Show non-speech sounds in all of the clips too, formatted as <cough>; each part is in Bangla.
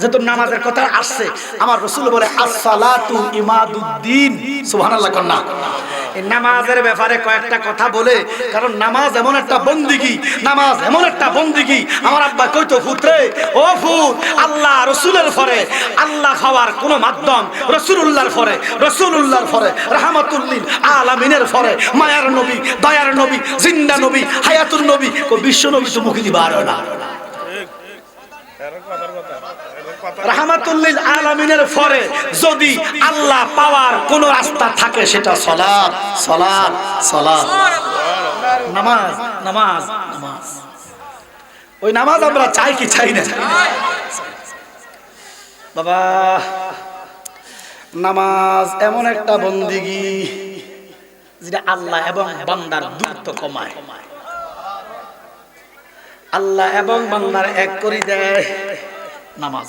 যেহেতু নামাজের কথা আসছে, আমার রসুল বলে, আসসালাতু ইমাদুদ্দিন। কন্যা নামাজের ব্যাপারে কয়েকটা কথা বলে, কারণ নামাজ এমন একটা বন্দিগি, নামাজ এমন একটা বন্দিগি। আমার আব্বা কই কইতো পুত্রে ও ফুত আল্লাহ রসুলের পরে, আল্লাহ খাওয়ার কোন মাধ্যম রসুলুল্লাহর পরে রসুলুল্লাহর পরে রাহমাতুল্লিল আলামিনের পরে, মায়ার নবী, দয়ার নবী, জিন্দা নবী হায়াতুল নবী বিশ্ব নবী তো মুখি দিবার না। রাহমাতুল্লিল আলামিনের পরে যদি আল্লাহ পাওয়ার কোন রাস্তা থাকে সেটা নামাজ নামাজ নামাজ। ওই নামাজ আমরা চাই কি চাই না? বাবা, নামাজ এমন একটা বন্দিগি যেটা আল্লাহ এবং বান্দার দূরত্ব কমায়। আল্লাহ এবং বান্দার এক করে দেয় নামাজ।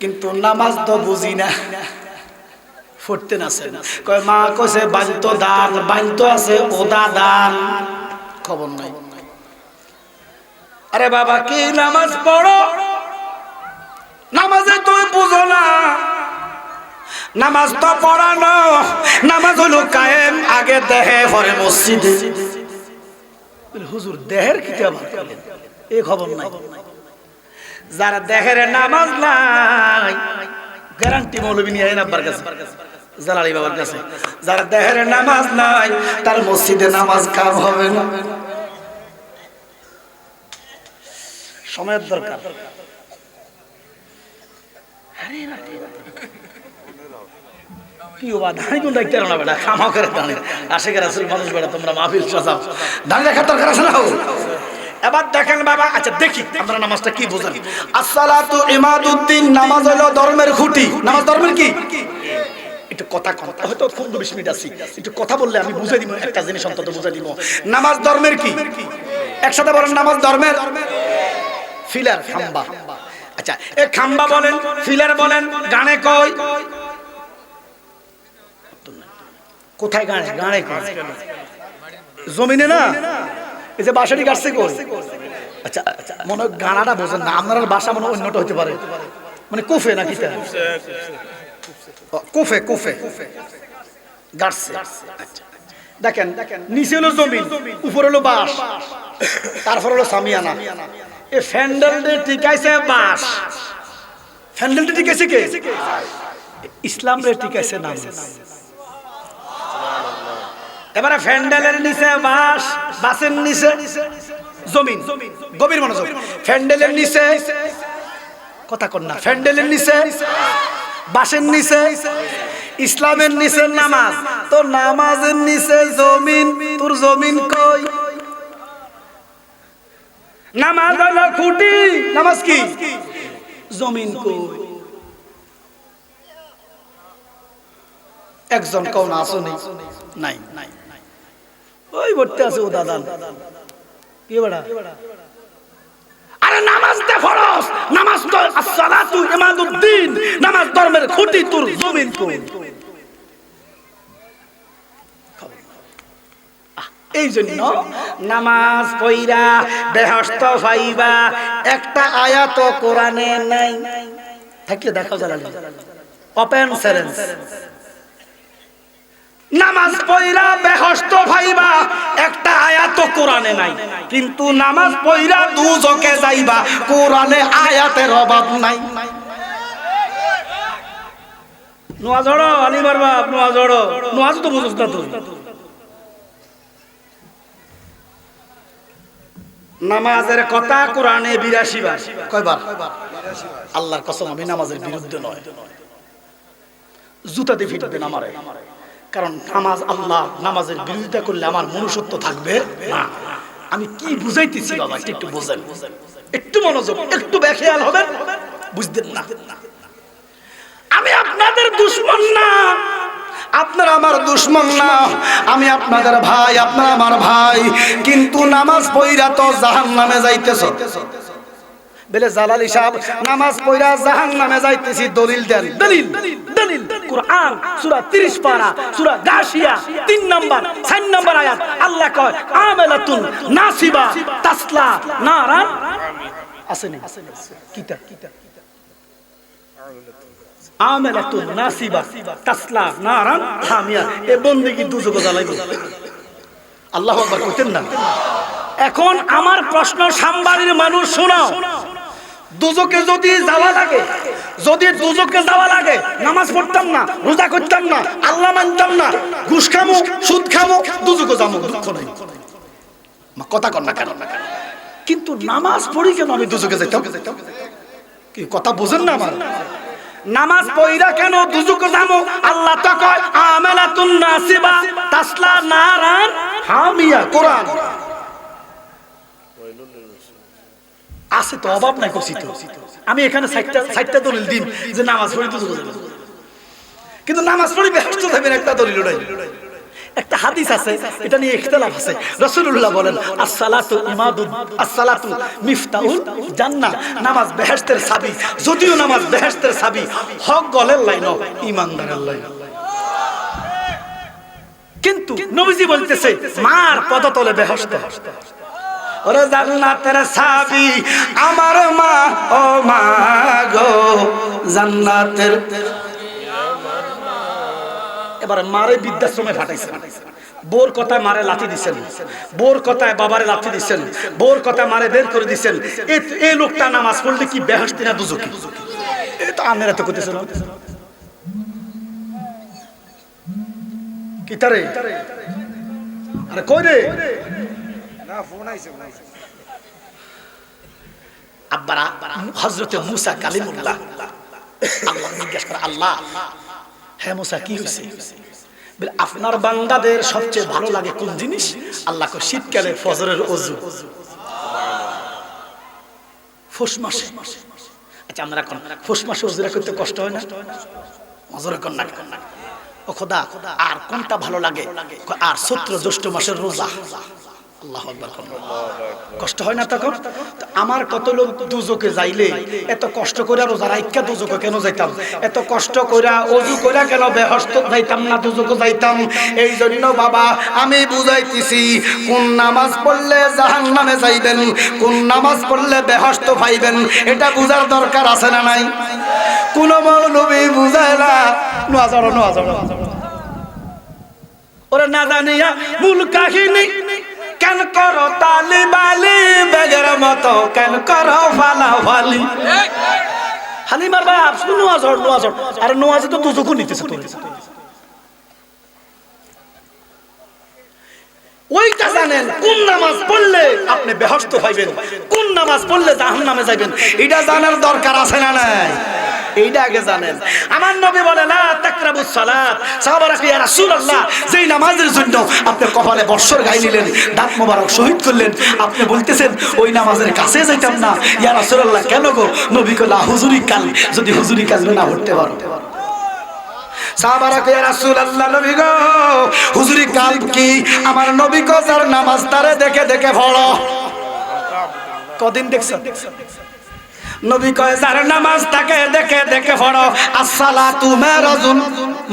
কিন্তু নামাজ তো বুঝি না। ফুটতে না কয়, মা কইছে, বান্ত দান, বান্ত আছে, ওদা দান। খবর নাই। আরে বাবা, কি নামাজ পড়ো? নামাজে তুই বুঝো না। নামাজ তো পড়ানো নামাজ হলো কায়েম, আগে দেহে, পরে মসজিদে। হুজুর, দেহের কি? এই খবর নাই। যারা দেহের নামাজ নাই। গ্যারান্টি মৌলবী নিয়ে আব্বার কাছে। জালালি বাবার কাছে। যারা দেহের নামাজ নাই, তার মসজিদে নামাজ কাম হবে না। সময়ের দরকার। আশেকের আসল মানুষ বেটা, তোমরা মাহফিল সাজাও। আছে না হোক। এবার দেখেন বাবা আচ্ছা দেখি আমরা নামাজটা কি বুঝেন। আসসালাতু ইমাদুদ্দিন নামাজ হলো ধর্মের খুঁটি। নামাজ ধর্মের কি? একটু কথা কম হয়তো পনেরো বিশ মিনিট আছি। একটু কথা বললে আমি বুঝে দিব একটা জিনিস অন্তত বুঝে দিব। নামাজ ধর্মের কি? একসাথে বলেন নামাজ ধর্মের? ফিলার খাম্বা। আচ্ছা এ খাম্বা বলেন ফিলার বলেন গানে কই কোথায় গানে? গানে কই জমিনে না? এই যে বাসাটি কাটছে কই? আচ্ছা আচ্ছা মনে হয় গানাটা বোঝেন না, আপনার বাসা মনে অন্যটা হতে পারে। মানে কুফে নাকি কুফে কুফে। গাড়ছে আচ্ছা দেখেন, নিচে হলো জমিন, উপরে হলো বাস তারপর হলো সামিয়ানা। এ ফ্যান্ডেলটি টিকাইছে বাস ফ্যান্ডেলটি টিকাইছে কে? ইসলাম রে টিকাইছে নামাজ। এবারে ফ্যান্ডেলের নিচে বাস বাসের নিচে জমিন, গভীর মনোযোগ। ফ্যান্ডেলের নিচে কথা না। ফ্যান্ডেলের নিচে বাসের নিচে, ইসলামের নিচে নামাজ। তো নামাজের নিচে জমিন, তোর জমিন কই? নামাজ হলো খুঁটি। নামাজ কি? জমিন কই? একজন কোন আসুনি নাই। নাই। ওই ভর্তি আছে ও দাদা। কি বেড়া? আরে নামাজ দে ফরজ। নামাজ তো আসসালাতু ইমাদুদ্দিন নামাজ ধর্মের খুঁটি তোর জমিন এই জন্য নামাজ পইরা বেহস্ত পাইবা একটা আয়াত কোরআনে নাই। থাকলে দেখাও জানালি ওপেন সেরেন্স নামাজ পইরা বেহস্ত কোরআনে নাই। কিন্তু নামাজ পইরা দুজকে যাইবা কোরআনে আয়াতের অভাব নাই। নোয়া জড়ো আলিবার বাপ নোয়া জড়ো নোয়াজ তো না তুই। নামাজের কথা কোরআনে বিরাশি বার কয়বার? আল্লাহর কসম আমি নামাজের বিরুদ্ধে নয়। জুতা ফিটবেন আমারে। কারণ নামাজ আল্লাহ নামাজের বিরোধিতা করলে আমার মনুষ্যত্ব থাকবে না। আমি কি বুঝাইতেছি বাবা, একটু বোঝেন। একটু মনোযোগ, একটু বেখেয়াল হবেন। বুঝতেন না। আমি আপনাদের দুশ্মন না। আপনারা আমার দুশ্মন না। আমি আপনাদের ভাই, আপনারা আমার ভাই। কিন্তু নামাজ পইরা তো জাহান নামে যাইতেছ। বেলে জালালি সাহেব নামাজ পড়া জাহান নামে যাইতেছি, দলিল দেন। দলিল দলিল। কুরআন, সূরা 30 পারা, সূরা গাশিয়া 3 নাম্বার 4 নাম্বার আয়াত। আল্লাহ কয়, আমালাতুন নাসিবা তাসলা নারান। আছে আসেনি কিতা? আমেলাতুন নাসিবা তাসলা নারান। হামিয়া এ বন্দেগী দুজক জ্বালাইব? আল্লাহ আকবার, কইতেন না? এখন আমার প্রশ্ন সাম্বাড়ির মানুষ, শোনাও। দুজকে যদি যাওয়া লাগে, যদি দুজকে যাওয়া লাগে, নামাজ পড়তাম না, রোজা করতাম না, আল্লাহ মানতাম না, ঘুষ খামো, সুদ খামো, দুজকে যাব দুঃখ নাই কথা কর না কেন? কিন্তু নামাজ পড়ি কেন আমি দুজকে যাইতাম? কি, কথা বুঝেন না আমার? নামাজ পড়িরা কেন দুজকে যাব আল্লাহ তো কয়, আমালাতুন নাসিবা, তাসলা নারান হামিয়া, কোরআন। আছে তো, অভাব নাই করছি আমি এখানে সাইটটা দলিল দিন যে নামাজ পড়ি তো কিন্তু নামাজ পড়ি ব্যস্ত থাকবেন একটা দলিল নাই। একটা হাদিস আছে, এটা নিয়ে ইখতিলাফ আছে। রাসূলুল্লাহ বলেন as-salatu ইমাদুন as-salatu মিফতাহুল জান্নাহ। নামাজ বেহেশতের চাবি যদিও নামাজ বেহেশতের চাবি হক গলের লাইন, ইমানদারের লাইন। কিন্তু নবীজি বলতেছে, মার পদতলে বেহেশত। ওরে জান্নাতের সাবি, আমার মা, ও মা গো, জান্নাতের এবার মারে বৃদ্ধাশ্রমে ফাটাইছেন বোর কথায় মারে লাথি দিছেন। বোর কথায় বাবারে লাথি দিছেন। বোর কথায় মারে বের করে দিছেন। এই লোকটা নামাজ পড়লে কি বেহস্তি না দুজকি? এটা আমেরা তো করতেছে কি তারে? আরে কই রে? আব্বারা মুসা কালিমুল্লাহ। আল্লাহ করে, আল্লাহ হ্যাঁ মুসা, কি হয়েছে আপনার বান্দাদের সবচেয়ে ভালো লাগে কোন জিনিস? আল্লাহ শীতকালে ফজরের অজু। ফুস মাসে। আচ্ছা আমরা এখন ফুস মাসে অজুরা করতে কষ্ট হয় না? অজরে কর না ও খোদা, আর কোনটা ভালো লাগে? আর সত্র জ্যৈষ্ঠ মাসের রোজা। কষ্ট হয় না তখন? আমার কত লোক দুজকে যাইলে এত কষ্ট করে রোজা রাইকা দুজকে কেন যাইতাম? এত কষ্ট করে অজু করে কেন বেহস্ত যাইতাম না দুজকে যাইতাম? এই জন্য বাবা আমি বুঝাইতেছি কোন নামাজ পড়লে জাহান নামে যাইবেন কোন নামাজ পড়লে বেহস্ত পাইবেন এটা বুঝার দরকার আছে না নাই? কোন মৌলবী বুঝায় না। নোয়া জড়ো নোয়া জড়ো ওরা না জানিয়া মূল কাহিনী কেন করো তালি বালি? বেগের মতো কেন করো ফালা ফালি? হালিমার বাপ শুধু নোয়া জড় নোয়া জড় আরে নোয়াজে তো দুজকও নিতেছে ওইটা জানেন, কোন নামাজ পড়লে আপনি বেহস্ত হইবেন? কোন নামাজ পড়লে জাহান নামে যাইবেন? এটা জানার দরকার আছে না নাই? এইটা আগে জানেন। আমার নবী বলে না তাকরাবুস সালাত। সাহাবারা কি রাসূলুল্লাহ, যেই নামাজের জন্য আপনি কপালে বর্ষর গায়ে নিলেন, দাঁত মোবারক শহীদ করলেন, আপনি বলতেছেন, ওই নামাজের কাছে যাইতাম না। ইয়া রাসূলুল্লাহ, কেন গো? নবী কলা হুজুরি কাল, যদি হুজুরি কাল না পড়তে পারো। সাহাবারা কইয়া রাসূলুল্লাহ, নবী গো, হুজুরি কাল কি? আমার নবী কো যার নামাজ তারে দেখে দেখে পড়ো কদিন দেখছেন? নবী কয়, যার নামাজ তাকে দেখে দেখে পড়ো। আসসালাতু মেরাজুল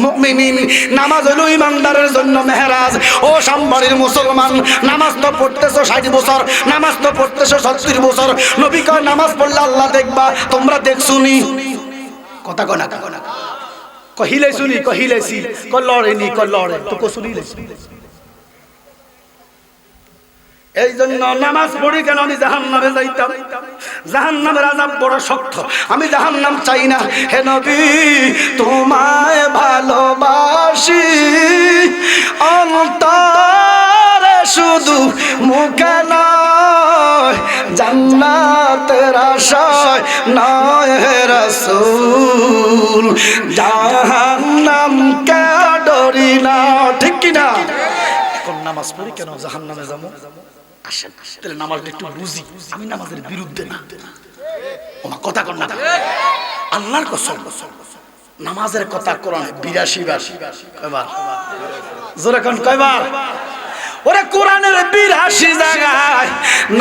মুমিনিন। নামাজ হলো ইমানদারের জন্য মেহরাজ। ও সাম্বাড়ির মুসলমান, নামাজ তো পড়তেছো 60 বছর, নামাজ তো পড়তেছো 70 বছর। নবী কয়, নামাজ পড়লে আল্লাহ দেখবা, তোমরা দেখছুনি। কথা কনা কনা? কহিলে শুনি কহিলেছি ক লড়েনি ক লড়ে তো কো শুনিলে এই জন্য নামাজ পড়ি কেন আমি জাহান নামে যাইতাম? জাহান নামের আজাব বড় শক্ত। আমি জাহান নাম চাই না। হে নবী, তোমায় ভালোবাসি। অন্তরে শুধু মুখে নয়, জান্নাতের আশায় নয় রাসূল। জাহান্নাম নামাজ পড়ি কেন জাহান নামে যাব? আসেন, তাহলে নামাজটা একটু বুঝি। আমি নামাজের বিরুদ্ধে না। ওমা, কথা কর না। আল্লাহর কসম, নামাজের কথা কোরআনে বিরাশি বাসি কয়বার? জোরে কন, কয়বার? ওরে কোরআনের বিরাশি জায়গায়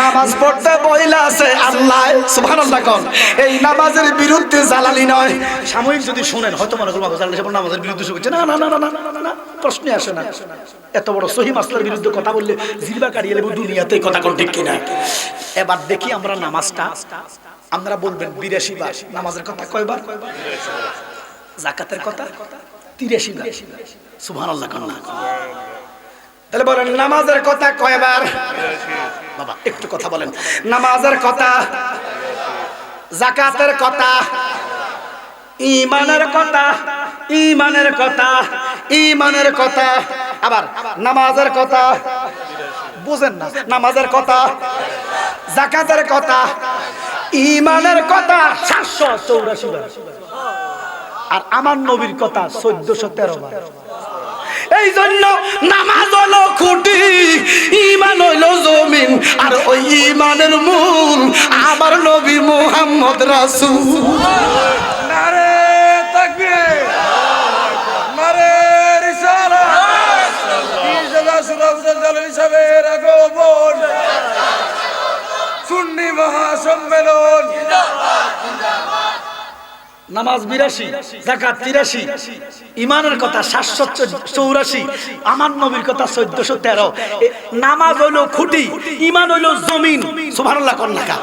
নামাজ পড়তে বইলা আছে আল্লাহ সুবহানাল্লাহ কোন। এই নামাজের বিরুদ্ধে জালালি নয়। সাময়িক যদি শুনেন হয়তো মনে করব জালালি সাহেব নামাজের বিরুদ্ধে শুনছে। না না না না না না, না, না প্রশ্নে আসে না। এত বড় সহি মাসলার বিরুদ্ধে কথা বললে জিরবা কাড়িয়ে লেবু দুনিয়াতে কথা কোন ঠিক কিনা? এবার দেখি আমরা নামাজটা আমরা বলবেন বিরাশি বার। নামাজের কথা কয়বার? জাকাতের কথা তিরাশি বার। সুবহান আল্লাহ কন্যা তাহলে বলেন নামাজের কথা কয়বার? বাবা একটু কথা বলেন। নামাজের কথা জাকাতের কথা ইমানের কথা ইমানের কথা ইমানের কথা। আবার নামাজের কথা বুঝেন না নামাজের কথা জাকাতের কথা ইমানের কথা সাতশো চৌরাশি বার। আর আমার নবীর কথা চোদ্দশো তেরো বার। এই জন্য নামাজ হলো খুঁটি ইমান হইল জমিন, আর ওই ইমানের মূল আমার নবী মুহাম্মদ রাসূল। নারে তাকবীর। নারে রিসালাত নামাজ বিরাশি জাকাত তিরাশি, ইমানের কথা সাতশো চৌরাশি, আমার নবীর কথা চোদ্দশো তেরো। নামাজ হইল খুঁটি, ইমান হইল জমিন সুভানুল্লাহ কন্যাকা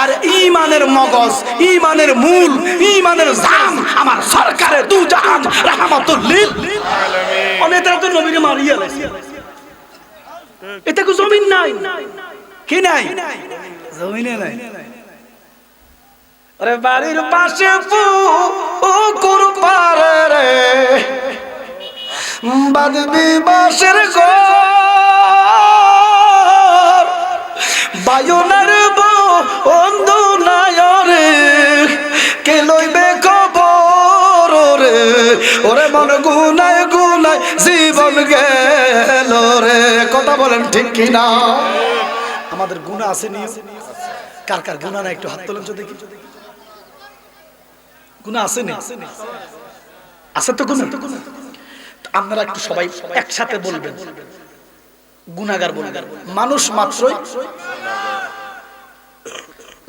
আর ইমানের মগজ, ইমানের মূল, ইমানের জাম আমার সরকারের দু জাহান, রাহমাতুল্লিল। অনেকটা তো নবীরে মারিয়া। এটা জমিন নাই। কি নাই? জমিনে নাই। আরে বাড়ির পাশে পুকুর পারে রে। বাদবি বাসের ঘর। বায়ুনার বন্ধু নায়রে কে লইবে খবর রে? ওরে মন গুনায় গুনায় জীবন গেল রে। কথা বলেন ঠিক কিনা? আমাদের গুণা আছে নি কার কার গুণা না একটু হাত তোলেন তো দেখি। গুণা আছে নি? আছে তো গুণা আপনারা একটু সবাই একসাথে বলবেন। গুণাগার বলবেন। মানুষ মাত্রই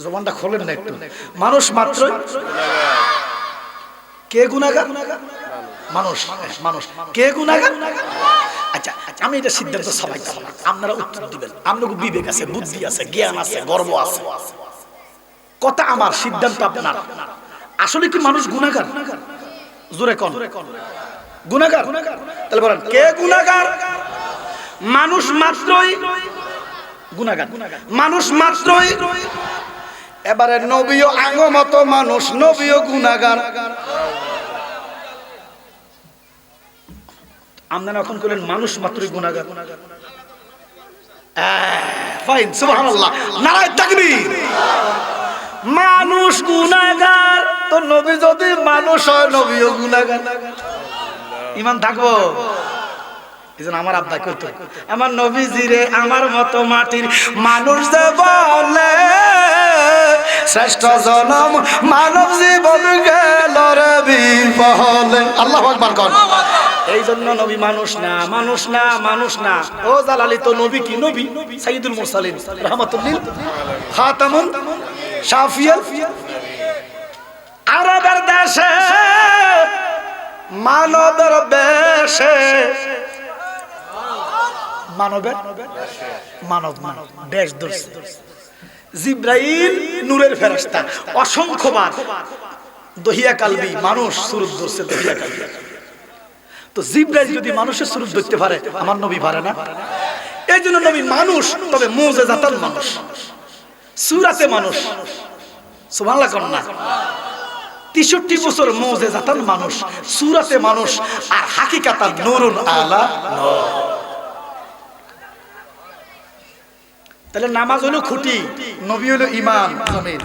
জবানটা খোলেন না একটু। মানুষ মাত্রই কে গুণাগার মানুষ মানুষ। কে গুণাগার আচ্ছা আচ্ছা, আমি এটা সিদ্ধান্ত সবাই আপনারা উত্তর দিবেন। আপনার বিবেক আছে বুদ্ধি আছে জ্ঞান আছে গর্ব আছে। কথা আমার সিদ্ধান্ত আপনার। আসলে কি মানুষ গুণাগার জোরে কন। গুণাগার তাহলে বলেন, কে গুণাগার মানুষ মাত্রই গুণাগার মানুষ মাত্রই এবারে নবীও আঙ্গ মানুষ, নবীও গুণাগার আপনারা এখন করলেন মানুষ মাত্রই গুণাগার ফাইন, সুবহানাল্লাহ। নারায় তাকবীর। মানুষ গুণাগার তো নবী যদি মানুষ হয় নবীও গুণাগার। ইমান থাকব? আমার আব্বা করতো আমার নবীজি রে আমার মতো মাটির মানুষ যে বলে, শ্রেষ্ঠ জনম মানব জীবন গেল রে বিফলে। আল্লাহ আকবার কর এই জন্য নবী মানুষ না মানুষ না মানুষ না। ও জালালি, তো নবী কি নবী? সাইদুল মুরসালিন রহমাতুল্লিল খাতামুন, শাফিয়াল। আরবের দেশে, মানবের বেশে মানবের? মানব মানব। বেশ ধরছে। জিব্রাইল নূরের ফেরেশতা। অসংখ্যবার দহিয়া কালবি মানুষ সুরত ধরছে দহিয়া কালবি। তো জিব্রাইল যদি মানুষের সুরত ধরতে পারে, আমার নবী পারে না। এই জন্য নবী মানুষ, তবে মোজে জাতাল মানুষ। সুরাতে মানুষ। কর না। তেষট্টি বছর মৌজে জাতান মানুষ, সুরাতে মানুষ, আর হাকিকাতাল নুরুন আলা তাহলে নামাজ হলো খুঁটি, নবী হলো ইমান জমিন।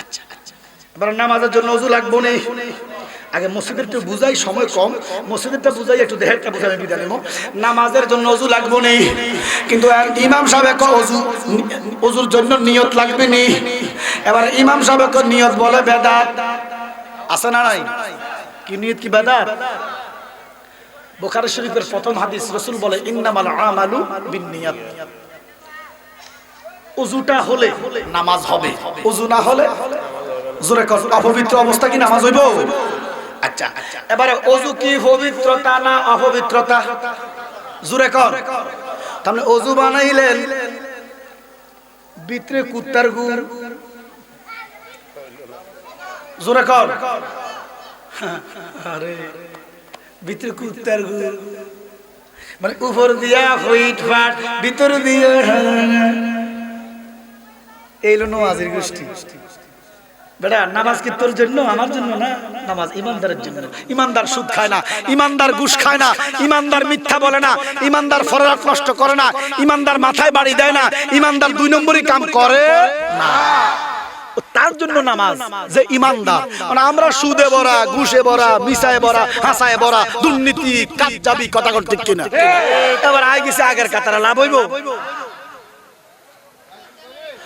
আচ্ছা আচ্ছা এবার নামাজের জন্য অজু লাগবো নেই আগে মসজিদের একটু বুঝাই, সময় কম। মসজিদেরটা বুঝাই, একটু দেহেরটা বুঝাই বিদায় নেব। নামাজের জন্য অজু লাগবো নেই কিন্তু ইমাম সাহেব অজু অজুর জন্য নিয়ত লাগবে নি। এবার ইমাম সাহেব নিয়ত বলে, বেদাত। আছে না নাই? কি নিয়ত, কি বেদাত? বোখারি শরীফের প্রথম হাদিস রসুল বলে, ইন্নামাল আমালু বিন্নিয়াত। উজুটা হলে নামাজ হবে। উজু না হলে জোরে অপবিত্র অবস্থা কি নামাজ হইব? আচ্ছা। এবারে অজু কি পবিত্রতা না অপবিত্রতা? জোরে কর। তাহলে অজু বানাইলেন ভিতরে কুত্তার গু। জোরে কর। আরে ভিতরে কুত্তার গু। মানে উপর দিয়া হুইট ফাট ভিতর দিয়া। এই হলো নমাজের গোষ্ঠী। বেটা নামাজ কি তোর জন্য? আমার জন্য না? নামাজ ইমানদারের জন্য। ইমানদার সুদ খায় না ইমানদার ঘুষ খায় না ইমানদার মিথ্যা বলে না ইমানদার ফরাত নষ্ট করে না ইমানদার মাথায় বাড়ি দেয় না ইমানদার দুই নম্বরই কাম করে না। তার জন্য নামাজ যে ইমানদার। মানে আমরা সুদে ভরা ঘুষে ভরা মিশায় ভরা হাসায় ভরা দুর্নীতি কাজ যাবি কথা করতে কিনা? এবার আগে গেছে আগের কাতারা লাভ হইব?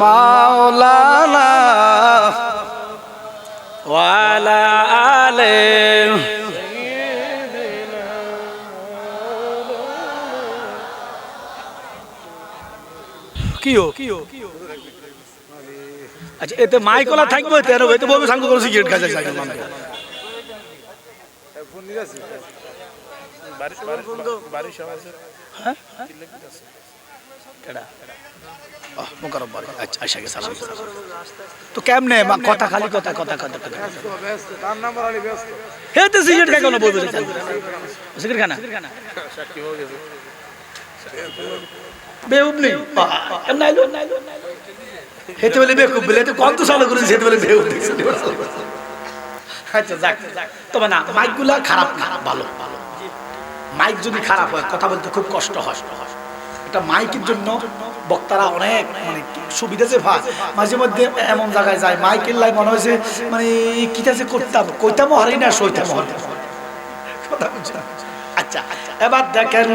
মাওলানা ওয়ালা আলে। কিও কিও আচ্ছা এতে মাইকলা থাকবে তেরো এতে বলবে সাঙ্গ করে সিগারেট খাইছে সাইকেল মানে হ্যাঁ? কেডা আহ, মোকাররম বাড়ি। আচ্ছা আচ্ছা সালাম তো কেমনে? মা কথা খালি কথা কথা হে তো সিগারেট খাই কেন? বলবে সিগারেট খানা বেউব নেই এমন হেতে বলে বেকুব বলে তো কত সাল করে হেতে বলে বেউব আচ্ছা যাক। তবে না মাইকগুলা খারাপ না ভালো ভালো। মাইক যদি খারাপ হয় কথা বলতে খুব কষ্ট হয়। এটা মাইকের জন্য বক্তারা অনেক মানে সুবিধা যে ভাই। মাঝে মধ্যে এমন জায়গায় যায়, মাইকের লাই মনে হয়েছে মানে যে করতাম কইতাম হারি না সইতাম হারি? আচ্ছা এবার দেখেন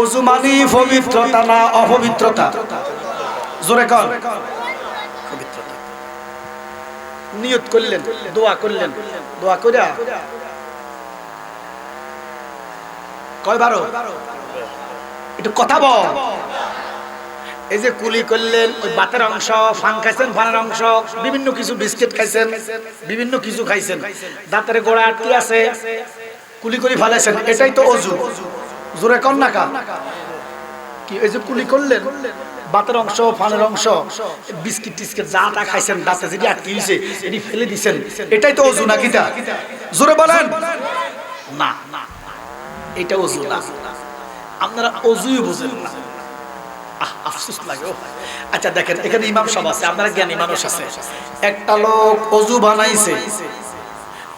অজু মানি পবিত্রতা না অপবিত্রতা? জোরে কর নিয়ত করলেন, দোয়া করলেন, দোয়া করিয়া কয়বারও একটু কথা বল। এই যে কুলি করলেন, ওই বাতের অংশ, ফান খাইছেন, ফানের অংশ, বিভিন্ন কিছু বিস্কিট খাইছেন, বিভিন্ন কিছু খাইছেন। দাঁতের গোড়া আটকে আছে, কুলি করে ফেলাইছেন, এটাই তো অজু। জোরে কর না কা কি, এই যে কুলি করলেন, বাতের অংশ, ফানের অংশ, বিস্কিট টিস্কিট যা তা খাইছেন, দাঁতে যেটি আটকে দিয়েছে এটি ফেলে দিছেন, এটাই তো অজু নাকি তা জোরে বলেন। না না, এটা অজু না। আপনারা অজুই বুঝেন না। আচ্ছা দেখেন আছে আছে। লোক অজু বানাইছে।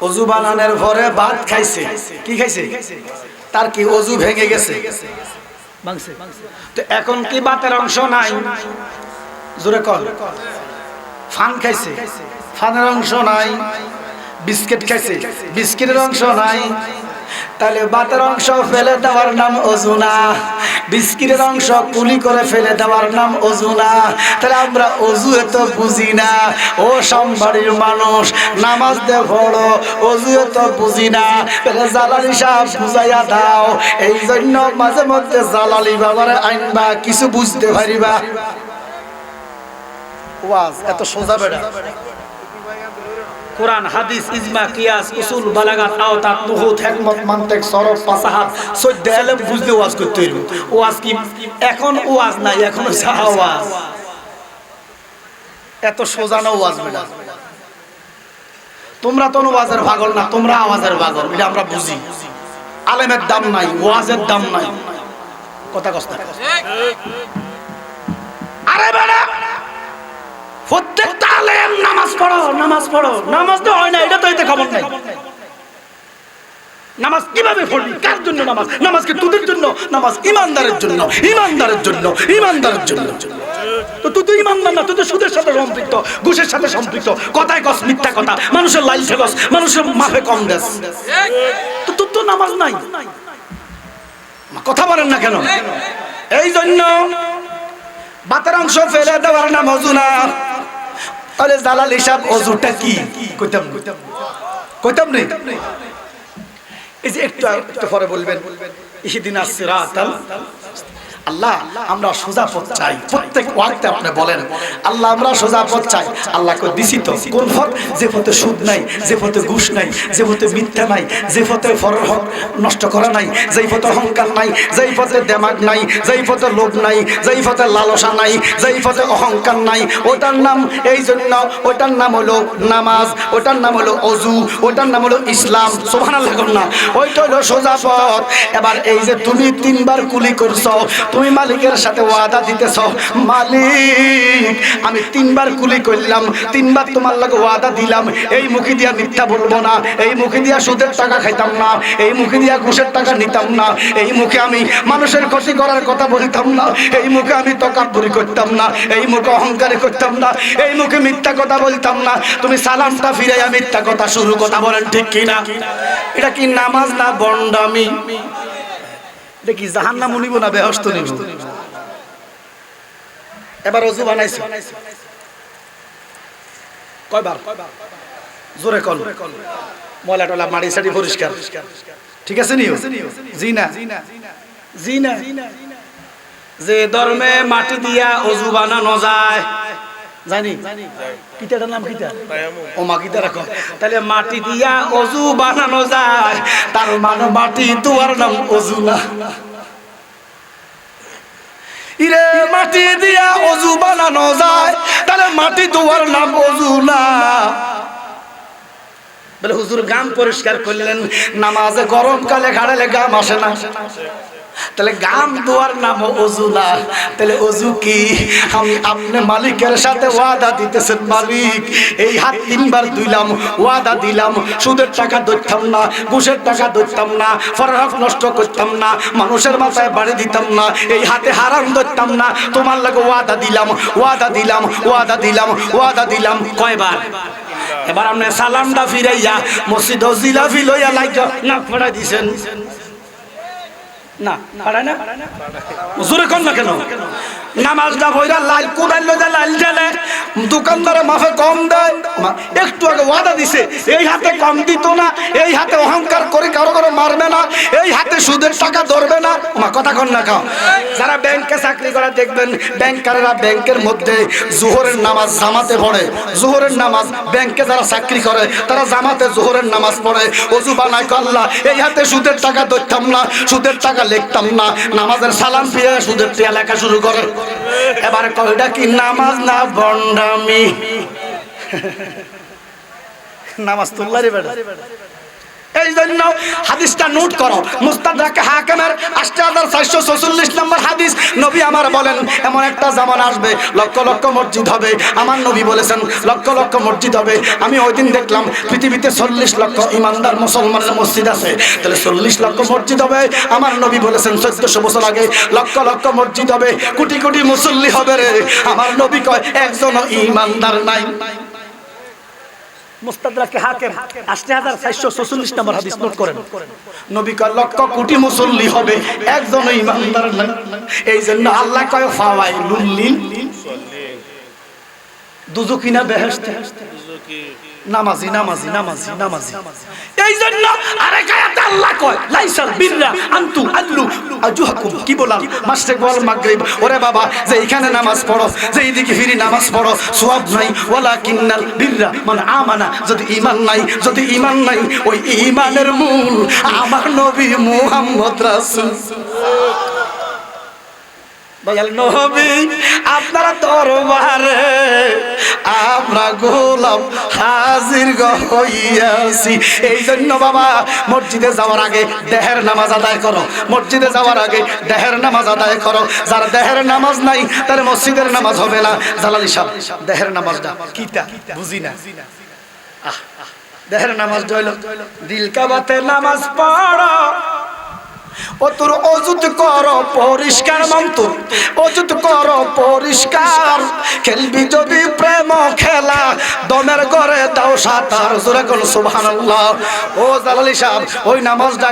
অজু খাইছে। কি খাইছে? কি অজু ভেঙে গেছে? তো এখন কি বাতের অংশ নাই? জোরে ফান খাইছে। ফানের অংশ নাই। বিস্কিট খাইছে। বিস্কিটের অংশ নাই। তাহলে বাতের অংশ ফেলে দেওয়ার নাম অজুনা। বিস্কিটের অংশ কুলি করে ফেলে দেওয়ার নাম অজুনা। তাহলে আমরা অজু এত বুঝি না। ও সম্বাড়ির মানুষ, নামাজ দে পড়ো, অজু এত বুঝি না। তাহলে জালালি সাহেব বুঝাইয়া দাও এই জন্য মাঝে মধ্যে জালালি বাবার আইনবা, কিছু বুঝতে পারিবা। ওয়াজ, এত সোজা বেড়া। কোরআন হাদিস ইজমা কিয়াস উসুল বালাগাত আওতাত নুহুত হিকমত মানতিক সরফ ফাসাহাত সদ্য এলম বুঝতে ওয়াজ করতে হইল। ওয়াজ কি? এখন ওয়াজ নাই এখন আওয়াজ এত সোজা না ওয়াজ বেড়া তোমরা তো ওয়াজের পাগল না তোমরা আওয়াজের পাগল এটা আমরা বুঝি। আলেমের দাম নাই ওয়াজের দাম নাই। কথা কস্তা আরে বেড়া নামাজ পড়ো নামাজ পড়ো। নামাজ তো হয় না, এটা তো খবর নামাজ কীভাবে জন্য নামাজ? নামাজ কি জন্য, নামাজ জন্য জন্য সাথে সম্পৃক্ত সাথে সম্পৃক্ত। কথায় কস, মিথ্যা কথা। মানুষের লাইফে কস, মানুষের মাফে কম দেস। তো তোর তো নামাজ নাই। কথা বলেন না কেন? এই জন্য বাতের অংশ ফেলে দেওয়ার নাম অজু না। তাহলে জালাল হিসাব অজুটা কি? কইতাম কইতাম নেই এই যে একটু একটু পরে বলবেন ইহিদিন আসিরাতাল আল্লাহ, আমরা সোজা পথ চাই। প্রত্যেক ওয়াক্তে আপনি বলেন, আল্লাহ, আমরা সোজা পথ চাই। আল্লাহ কই দিছি তো। কোন পথ? যে পথে সুদ নাই, যে পথে ঘুষ নাই, যে পথে মিথ্যা নাই, যে পথে ফরর হক নষ্ট করা নাই, যেই পথে অহংকার নাই, যেই পথে দেমাগ নাই, যেই পথে লোভ নাই, যেই পথে লালসা নাই, যেই পথে অহংকার নাই, ওটার নাম এই জন্য, ওটার নাম হলো নামাজ, ওটার নাম হলো অজু, ওটার নাম হলো ইসলাম। সুবহানাল্লাহ না। ওইটা হলো সোজা পথ। এবার এই যে তুমি তিনবার কুলি করছ তুমি মালিকের সাথে ওয়াদা দিতেছ। মালিক, আমি তিনবার কুলি করলাম, তিনবার তোমার লাগে ওয়াদা দিলাম। এই মুখে দিয়া মিথ্যা বলব না, এই মুখে দিয়া সুদের টাকা খাইতাম না, এই মুখে দিয়া ঘুষের টাকা নিতাম না, এই মুখে আমি মানুষের ক্ষতি করার কথা বলতাম না, এই মুখে আমি তকাব্বুরি করতাম না, এই মুখে অহংকারে করতাম না, এই মুখে মিথ্যা কথা বলতাম না। তুমি সালামটা ফিরাইয়া মিথ্যা কথা শুরু কথা বলেন ঠিক কিনা? এটা কি নামাজ না বন্ডামি? এটা কি জাহান নাম নিব না, বেহস্ত নিব। এবার অজু বানাইছো। কয়বার? জোরে কল। ময়লা টলা মাড়ি সাড়ি পরিষ্কার। ঠিক আছে নিও? জি না জি না যে ধর্মে মাটি দিয়া অজু বানানো যায়। জানি। কিতাটার নাম কিতা ও মা কিতা রাখো তাহলে মাটি দিয়া অজু বানানো যায়, তার মানে মাটি দুয়ার নাম অজু না। ইরে, মাটি দিয়া অজু বানানো যায়, তাহলে মাটি দুয়ার নাম অজু না। বলে হুজুর গাম পরিষ্কার করলেন, নামাজে গরমকালে ঘাড়ালে গাম আসে না। তাহলে গাম দোয়ার নাম অজু না। তাহলে অজু কি? আমি আপনি মালিকের সাথে ওয়াদা দিতেছেন মালিক। এই হাত তিনবার ধুইলাম, ওয়াদা দিলাম, সুদের টাকা ধরতাম না, ঘুষের টাকা ধরতাম না ফরহাফ নষ্ট করতাম না, মানুষের মাথায় বাড়ি দিতাম না, এই হাতে হারাম ধরতাম না, তোমার লাগে ওয়াদা দিলাম ওয়াদা দিলাম ওয়াদা দিলাম ওয়াদা দিলাম। কয়বার? এবার আপনি সালামটা ফিরাইয়া মসজিদ জিলাফি লইয়া লাইকা না ফড়াই দিছেন। না না? লাল লাল কম দেয়। একটু ওয়াদা দিছে, এই হাতে কম না, এই হাতে অহংকার করে কারও কারও মারবে না, এই হাতে সুদের টাকা ধরবে না। মা, কথা না চাকরি করে দেখবেন ব্যাংকের মধ্যে জোহরের নামাজ জামাতে পড়ে। জোহরের নামাজ ব্যাংকে যারা চাকরি করে, তারা জামাতে জোহরের নামাজ পড়ে। অজু বানায় এই হাতে সুদের টাকা ধরতাম না, সুদের টাকা লিখতাম না, নামাজের সালাম ফিরে সুদের টিয়া লেখা শুরু করে। এবার কয়টা কি নামাজ না বন্ডামি <laughs> নামাজ তুললারি বেটা এই জন্য হাদিসটা নোট করো। মুস্তাদরাকে হাকিমের 8446 নম্বর হাদিস। নবী আমার বলেন, এমন একটা জামান আসবে, লক্ষ লক্ষ মসজিদ হবে। আমার নবী বলেছেন, লক্ষ লক্ষ মসজিদ হবে। আমি ওই দিন দেখলাম, পৃথিবীতে 40 লক্ষ ইমানদার মুসলমানের মসজিদ আছে। তাহলে 40 লক্ষ মসজিদ হবে? আমার নবী বলেছেন 1400 বছর আগে লক্ষ লক্ষ মসজিদ হবে। কোটি কোটি মুসল্লি হবে রে। আমার নবী কয় একজন ইমানদার নাই। মুস্তাদরাকে হাকিম 8446 নম্বর হাদিস নোট করেন। নবী কয় লক্ষ কোটি মুসল্লি হবে একজন ইমানদার নাই। এই জন্য আল্লাহ কয় ফাওয়াইলুল লিল। দুজকি না বেহেশতে? নামাজি নামাজি নামাজি নামাজি। এই জন্য আরেক আয়াতে আল্লাহ কয়, লাইসাল বিররা আনতু আল্লু আজুহাকুম। কি বললাম? মাসরিক ওয়াল মাগরিব। ওরে বাবা যে এখানে নামাজ পড়ো যে এইদিকে ফিরি নামাজ পড়ো, সওয়াব নাই। ওয়ালাকিন্নাল বিররা মানে আমানা। যদি ঈমান নাই, যদি ঈমান নাই, ওই ঈমানের মূল আমার নবী মুহাম্মদ রাসূল। বলেন নবী, আপনারা দরবারে আমরা গোলাম হাজির হইয়াছি। এই জন্য বাবা, মসজিদে যাওয়ার আগে দেহের নামাজ আদায় করো। মসজিদে যাওয়ার আগে দেহের নামাজ আদায় করো। যারা দেহের নামাজ নাই তাহলে মসজিদের নামাজ হবে না। জালালি সাহেব, দেহের নামাজটা কিতা বুঝি না। দেহের হইল দিল কাবাতে নামাজ পড়ো। ও তোর অজুত কর পরিষ্কার মন্তু অজুত কর পরিষ্কার। খেলবি যদি প্রেম খেলা, দমের করে দাও সাতার। জোরে কোন সুবহানাল্লাহ। ও জালালি সাহেব, ওই নামাজটা